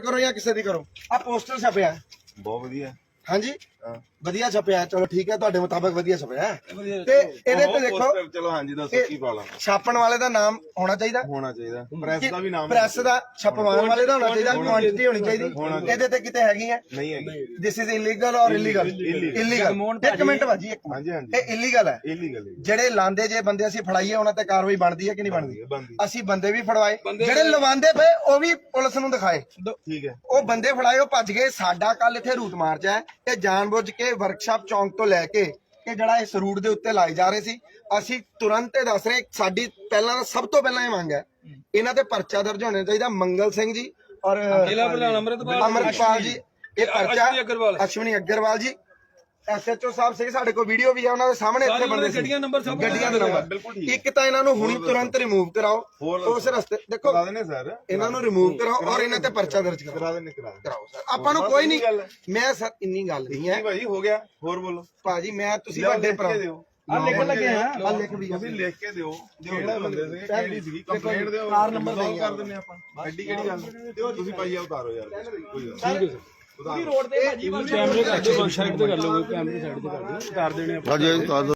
ਕਰੋ ਜਾਂ ਕਿਸੇ ਦੀ ਕਰੋ। ਆ ਪੋਸਟਰ ਛਪਿਆ। ਬਹੁਤ ਵਧੀਆ। ਹਾਂਜੀ। ਵਧੀਆ ਛਪਿਆ ਚਲੋ ਠੀਕ ਹੈ ਤੁਹਾਡੇ ਮੁਤਾਬਕ ਵਧੀਆ ਛਪਿਆ ਤੇ ਇਹਦੇ ਤੇ ਦੇਖੋ ਚਲੋ ਹਾਂਜੀ ਦੱਸੋ ਕੀ ਪਾਲਾ ਛਾਪਣ ਵਾਲੇ ਦਾ ਨਾਮ ਹੋਣਾ ਚਾਹੀਦਾ? ਹੋਣਾ ਚਾਹੀਦਾ। ਪ੍ਰੈਸ ਦਾ ਵੀ ਨਾਮ ਪ੍ਰੈਸ ਦਾ ਛਪਵਾਉਣ ਵਾਲੇ ਦਾ ਹੋਣਾ ਚਾਹੀਦਾ ਕੁਆਂਟੀਟੀ ਹੋਣੀ ਚਾਹੀਦੀ। ਇਹਦੇ ਤੇ ਕਿਤੇ ਹੈਗੀ ਹੈ? ਨਹੀਂ ਹੈਗੀ। ਦਿਸ ਇਜ਼ ਇਲੀਗਲ ਔਰ ਇਲੀਗਲ ਇਲੀਗਲ ਇੱਕ ਮਿੰਟ ਭਾਜੀ ਇੱਕ ਮਿੰਟ। ਹਾਂਜੀ ਹਾਂਜੀ। ਇਹ ਇਲੀਗਲ ਹੈ। ਇਲੀਗਲ ਹੈ ਜਿਹੜੇ ਲਾਂਦੇ ਜੇ ਬੰਦੇ ਅਸੀਂ ਫੜਾਈਏ ਉਹਨਾਂ ਤੇ ਕਾਰਵਾਈ ਬਣਦੀ ਹੈ ਕਿ ਨਹੀਂ ਬਣਦੀ? ਅਸੀਂ ਬੰਦੇ ਵੀ ਫੜਵਾਏ। ਜਿਹੜੇ ਲਵਾਉਂਦੇ ਪਏ ਉਹ ਵੀ ਪੁਲਿਸ ਨੂੰ ਦਿਖਾਏ। ਠੀਕ ਹੈ। ਉਹ ਬੰਦੇ ਫੜਾਏ ਉਹ ਭੱਜ ਗਏ। ਸਾਡਾ ਕੱਲ ਇੱਥੇ ਰੂਟ ਮਾਰਚ ਹੈ ਇਹ ਜਾਣਬੁੱਝ ਕੇ ਵਰਕਸ਼ਾਪ ਚੌਂਕ ਤੋਂ ਲੈ ਕੇ ਇਹ ਜਿਹੜਾ ਇਸ ਰੂਟ ਦੇ ਉੱਤੇ ਲਾਏ ਜਾ ਰਹੇ ਸੀ ਅਸੀਂ ਤੁਰੰਤ ਇਹ ਦੱਸ ਰਹੇ ਸਾਡੀ ਪਹਿਲਾਂ ਸਭ ਤੋਂ ਪਹਿਲਾਂ ਇਹ ਮੰਗ ਹੈ ਇਹਨਾਂ ਤੇ ਪਰਚਾ ਦਰਜ ਹੋਣਾ ਚਾਹੀਦਾ ਮੰਗਲ ਸਿੰਘ ਜੀ ਔਰ ਜ਼ਿਲ੍ਹਾ ਪ੍ਰਧਾਨ ਅੰਮ੍ਰਿਤਪਾਲ ਅਮਰਪਾਲ ਜੀ ਇਹ ਪਰਚਾ। ਅਸ਼ਵਨੀ ਅਗਰਵਾਲ ਜੀ ਐਸਐਚਓ ਸਾਹਿਬ ਸੀ ਸਾਡੇ ਕੋਲ ਵੀਡੀਓ ਵੀ ਹੈ ਉਹਨਾਂ ਦੇ ਸਾਹਮਣੇ ਇੱਥੇ ਬੰਦੇ ਸੀ। ਗੱਡੀਆਂ number ਸਭ ਗੱਡੀਆਂ ਦੇ ਬਿਲਕੁਲ ਨੰਬਰ ਠੀਕ। ਇੱਕ ਤਾਂ ਇਹਨਾਂ ਨੂੰ ਹੁਣੀ ਤੁਰੰਤ ਰਿਮੂਵ ਕਰਾਓ। ਹੋਰ ਉਸ ਰਸਤੇ ਦੇਖੋ ਕਰਾ ਦੇਣੇ ਸਰ। ਇਹਨਾਂ ਨੂੰ ਰਿਮੂਵ ਕਰਾਓ ਔਰ ਇਹਨਾਂ ਤੇ ਪਰਚਾ ਦਰਜ ਕਰੋ। ਕਰਾ ਦੇਣੇ ਕਰਾ ਦੇਣੇ ਕਰਾਓ ਸਰ। ਆਪਾਂ ਨੂੰ ਕੋਈ ਨਹੀਂ ਮੈਂ ਸਰ ਇੰਨੀ ਗੱਲ ਨਹੀਂ ਹੈ। ਭਾਜੀ ਹੋ ਗਿਆ। ਹੋਰ ਬੋਲੋ। ਭਾਜੀ ਮੈਂ ਤੁਸੀਂ ਵੱਡੇ ਭਰਾ। ਦਿਓ। ਆ ਲਿਖਣ ਲੱਗੇ ਆ। ਆ ਲਿਖ ਵੀ ਤੁਸੀਂ ਲਿਖ ਕੇ ਦਿਓ। ਕਿਹੜੇ ਬੰਦੇ ਸੀਗੇ ਕਿਹੜੀ ਸੀਗੀ? ਕੰਪਲੇਂਟ ਦਿਓ। ਕਾਰ ਨੰਬਰ ਕਰ ਦਿੰਨੇ ਆਪਾਂ। ਐਡੀ ਕਿਹੜੀ ਗੱਲ ਦਿਓ ਤੁਸੀਂ ਭਾਈ ਆ ਉਤਾਰੋ ਯਾਰ। ਕੋਈ ਗੱਲ ਕੈਮਰੇ ਕਰ ਦਿਓ ਸਾਈਡ ਤੇ ਕਰ ਲਓ ਕੈਮਰੇ ਸਾਈਡ ਤੇ ਕਰ ਦਿਓ ਕਰ ਦੇਣੇ ਆਪਾਂ। ਹਾਂਜੀ ਦਿਓ।